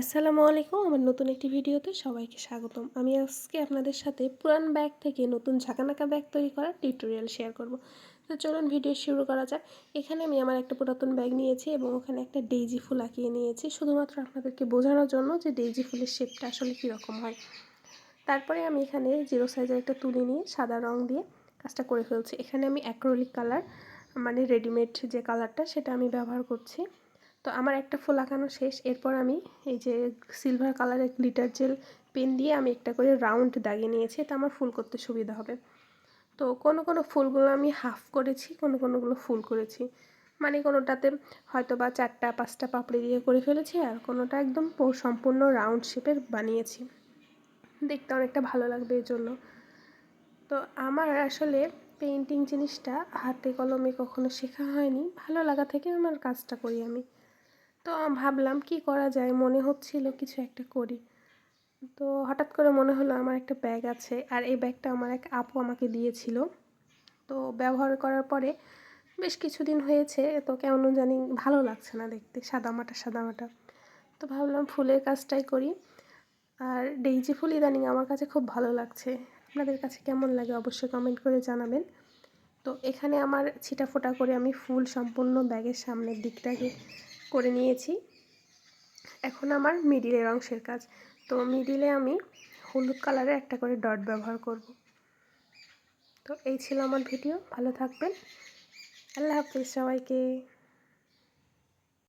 আসসালামু আলাইকুম, আমার নতুন একটি ভিডিওতে সবাইকে স্বাগতম। আমি আজকে আপনাদের সাথে পুরান ব্যাগ থেকে নতুন ঝাঁকানাকা ব্যাগ তৈরি করার টিউটোরিয়াল শেয়ার করব। তো চলুন ভিডিও শুরু করা যাক। এখানে আমি আমার একটা পুরাতন ব্যাগ নিয়েছি এবং ওখানে একটা ডেইজি ফুল আঁকিয়ে নিয়েছি। শুধুমাত্র আপনাদেরকে বোঝানোর জন্য যে ডেইজি ফুলের শেপটা আসলে কীরকম হয়। তারপরে আমি এখানে জিরো সাইজের একটা তুলি নিয়ে সাদা রং দিয়ে কাজটা করে ফেলছি। এখানে আমি অ্যাক্রোলিক কালার মানে রেডিমেড যে কালারটা, সেটা আমি ব্যবহার করছি। তো আমার একটা ফুল আঁকানো শেষ। এরপর আমি এই যে সিলভার কালারের গ্লিটার জেল পেন দিয়ে আমি একটা করে রাউন্ড দাগিয়ে নিয়েছি, এটা আমার ফুল করতে সুবিধা হবে। তো কোনো কোনো ফুলগুলো আমি হাফ করেছি, কোনো কোনোগুলো ফুল করেছি। মানে কোনোটাতে হয়তো বা চারটা, পাঁচটা পাপড়ি দিয়ে করে ফেলেছি আর কোনোটা একদম সম্পূর্ণ রাউন্ড শেপের বানিয়েছি। দেখতে অনেকটা ভালো লাগবে এই জন্য। তো আমার আসলে পেন্টিং জিনিসটা হাতে কলমে কখনো শেখা হয়নি। ভালো লাগা থেকে আমার কাজটা করি আমি। তো ভাবলাম কি করা যায়? মনে হচ্ছিল কিছু একটা করি। তো হঠাৎ করে মনে হলো আমার একটা ব্যাগ আছে আর এই ব্যাগটা আমার এক আপু আমাকে দিয়েছিল। তো ব্যবহার করার পরে বেশ কিছুদিন হয়েছে, তো কেমন জানি ভালো লাগছে না দেখতে, সাদামাটা সাদামাটা। তো ভাবলাম ফুলের কাজটাই করি। আর ডেইজি ফুল ইদানিং আমার কাছে খুব ভালো লাগছে। আপনাদের কাছে কেমন লাগে অবশ্যই কমেন্ট করে জানাবেন। তো এখানে আমার ছিটা ফোটা করে আমি ফুল সম্পূর্ণ ব্যাগের সামনের দিকটাকে করে নিয়েছি। এখন আমার মিডিলের অংশের কাজ। তো মিডিলে আমি হলুদ কালারের একটা করে ডট ব্যবহার করব। তো এই ছিল আমার ভিডিও ভালো থাকবেন। আল্লাহ হাফিজ সবাইকে।